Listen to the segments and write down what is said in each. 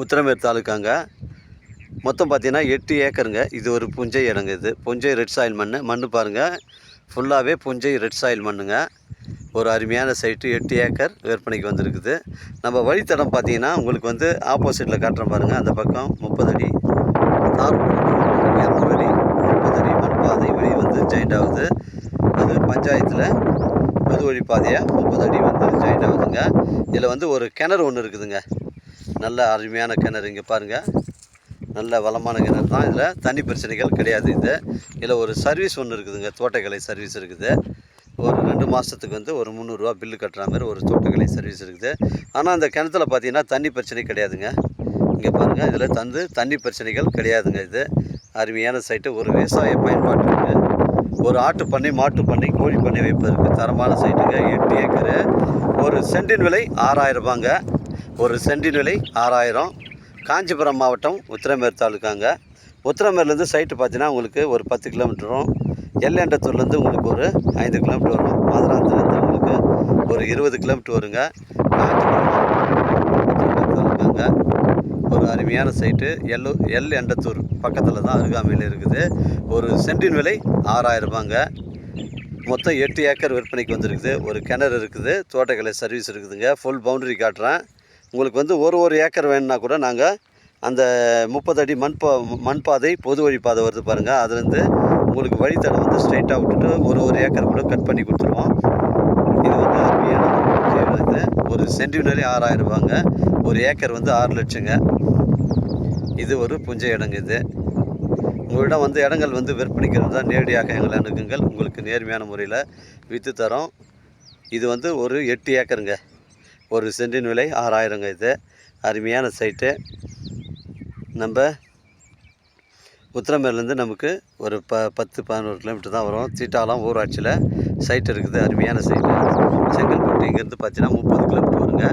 உத்திரமேர் தாலுக்காங்க. மொத்தம் பார்த்தீங்கன்னா எட்டு ஏக்கருங்க. இது ஒரு புஞ்சை இடங்க இது. புஞ்சை ரெட் சாயில் மண் மண் பாருங்கள் ஃபுல்லாகவே புஞ்சை ரெட் சாயில் மண்ணுங்க. ஒரு அருமையான சைட்டு எட்டு ஏக்கர் விற்பனைக்கு வந்திருக்குது. நம்ம வழித்தடம் பார்த்தீங்கன்னா உங்களுக்கு வந்து ஆப்போசிட்டில் காட்டுறோம் பாருங்கள் அந்த பக்கம் முப்பது அடி. தார் இரநூறு அடி முப்பது அடி மண் பாதை வழி வந்து ஜாயிண்ட் ஆகுது. அது பஞ்சாயத்தில் பொது வழி பாதையாக முப்பது அடி வந்து ஜாயிண்ட் ஆகுதுங்க. இதில் வந்து ஒரு கிணறு ஒன்று இருக்குதுங்க. நல்ல அருமையான கிணறு இங்கே பாருங்கள் நல்ல வளமான கிணறு தான். இதில் தண்ணி பிரச்சனைகள் கிடையாது இது. இதில் ஒரு சர்வீஸ் ஒன்று இருக்குதுங்க. தோட்டக்கலை சர்வீஸ் இருக்குது. ஒரு ரெண்டு மாதத்துக்கு வந்து ஒரு முந்நூறுரூவா பில்லு கட்டுற மாதிரி ஒரு தோட்டக்கலை சர்வீஸ் இருக்குது. ஆனால் அந்த கிணத்துல பார்த்தீங்கன்னா தண்ணி பிரச்சனை கிடையாதுங்க. இங்கே பாருங்கள் இதில் தந்து தண்ணி பிரச்சனைகள் கிடையாதுங்க இது. அருமையான சைட்டு ஒரு விவசாய பயன்பாட்டுக்கு ஒரு ஆட்டு பண்ணை மாட்டு பண்ணை கோழி பண்ணை வைப்பதற்கு தரமான சைட்டுங்க எட்டு ஏக்கரு. ஒரு சென்டின் விலை ஆறாயிரம் ரூபாங்க. ஒரு சென்டின் விலை ஆறாயிரம். காஞ்சிபுரம் மாவட்டம் உத்திரமேர் தாலுக்காங்க. உத்திரமேர்லேருந்து சைட்டு பார்த்தீங்கன்னா உங்களுக்கு ஒரு பத்து கிலோமீட்டர் வரும். எல்லேண்டத்தூர்லேருந்து உங்களுக்கு ஒரு ஐந்து கிலோமீட்டர் வரும். மாதராந்துலேருந்து உங்களுக்கு ஒரு இருபது கிலோமீட்டர் வருங்க. காஞ்சிபுரம் தாலுக்காங்க. ஒரு அருமையான சைட்டு எல்லு எல் எண்டத்தூர் பக்கத்தில் தான் அருகாமையில் இருக்குது. ஒரு சென்டின் விலை ஆறாயிரம் ரூபாங்க. மொத்தம் எட்டு ஏக்கர் விற்பனைக்கு வந்திருக்குது. ஒரு கிணறு இருக்குது. தோட்டக்கலை சர்வீஸ் இருக்குதுங்க. ஃபுல் பவுண்டரி காட்டுறேன். உங்களுக்கு வந்து ஒரு ஒரு ஏக்கர் வேணும்னா கூட நாங்கள் அந்த முப்பது அடி மண் பா மண் பாதை பொது வழி பாதை வருது பாருங்கள் அதுலேருந்து உங்களுக்கு வழித்தடம் வந்து ஸ்ட்ரைட்டாக விட்டுட்டு ஒரு ஒரு ஏக்கர் கூட கட் பண்ணி கொடுத்துருவோம். இது வந்து அருமையான ஒரு பூஜை இது. ஒரு ஆறாயிரம் ரூபாங்க. ஒரு ஏக்கர் வந்து ஆறு லட்சங்க. இது ஒரு புஞ்சை இடங்க இது. உங்களிடம் வந்து இடங்கள் வந்து விற்பனைக்கிறது தான் நேரடியாக எங்களை அணுகுங்கள். உங்களுக்கு நேர்மையான முறையில் விற்று தரோம். இது வந்து ஒரு எட்டு ஏக்கருங்க. ஒரு சென்டின் விலை ஆறாயிரங்க இது. அருமையான சைட்டு நம்ம உத்திரமேர்லேருந்து நமக்கு ஒரு ப பத்து பதினோரு கிலோமீட்டர் தான் வரும். தீட்டாலம் ஊராட்சியில் சைட் இருக்குது அருமையான சைட்டு செங்கல்பட்டு இங்கேருந்து பார்த்தீங்கன்னா முப்பது கிலோமீட்டர் வருங்க.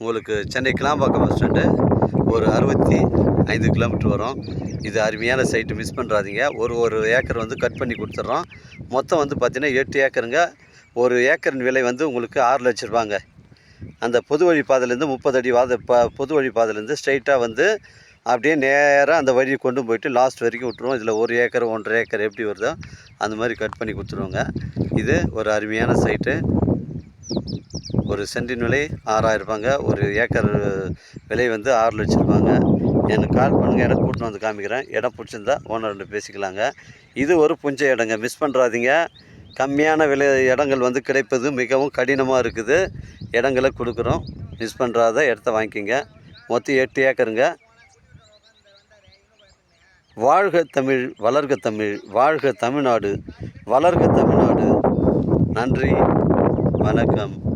உங்களுக்கு சென்னை கிளாம்பாக்கம் பஸ் ஸ்டாண்டு ஒரு அறுபத்தி ஐந்து கிலோமீட்டர் வரும். இது அருமையான சைட்டு மிஸ் பண்ணுறாதீங்க ஒரு ஒரு ஏக்கர் வந்து கட் பண்ணி கொடுத்துட்றோம். மொத்தம் வந்து பார்த்திங்கன்னா எட்டு ஏக்கருங்க ஒரு ஏக்கரின் விலை வந்து உங்களுக்கு ஆறு லட்ச ரூபாங்க. அந்த பொது வழி பாதையிலேருந்து முப்பது அடி வாத ப பொது வழி பாதையிலேருந்து ஸ்ட்ரைட்டாக வந்து அப்படியே நேராக அந்த வழியை கொண்டு போயிட்டு லாஸ்ட் வரைக்கும் விட்ருவோம் இதில் ஒரு ஏக்கர் ஒன்றரை ஏக்கர் எப்படி வருதோ அந்த மாதிரி கட் பண்ணி கொடுத்துருவோங்க. இது ஒரு அருமையான சைட்டு ஒரு சென்டின் விலை ஆறாயிரம் ரூபாங்க. ஒரு ஏக்கர் விலை வந்து ஆறு லட்சம் ரூபாங்க. எனக்கு கால் பண்ணுங்கள் இடம் கூட்டின்னு வந்து காமிக்கிறேன். இடம் பிடிச்சிருந்தா ஓனர்கிட்ட பேசிக்கலாங்க. இது ஒரு புஞ்ச இடங்க. மிஸ் பண்ணுறாதீங்க கம்மியான விலை இடங்கள் வந்து கிடைப்பது மிகவும் கடினமாக இருக்குது. இடங்களை கொடுக்குறோம். மிஸ் பண்ணுறாத இடத்த வாங்கிக்கிங்க. மொத்தம் எட்டு ஏக்கருங்க. வாழ்க தமிழ் வளர்க தமிழ் வாழ்க தமிழ்நாடு வளர்க தமிழ்நாடு. நன்றி. வணக்கம்.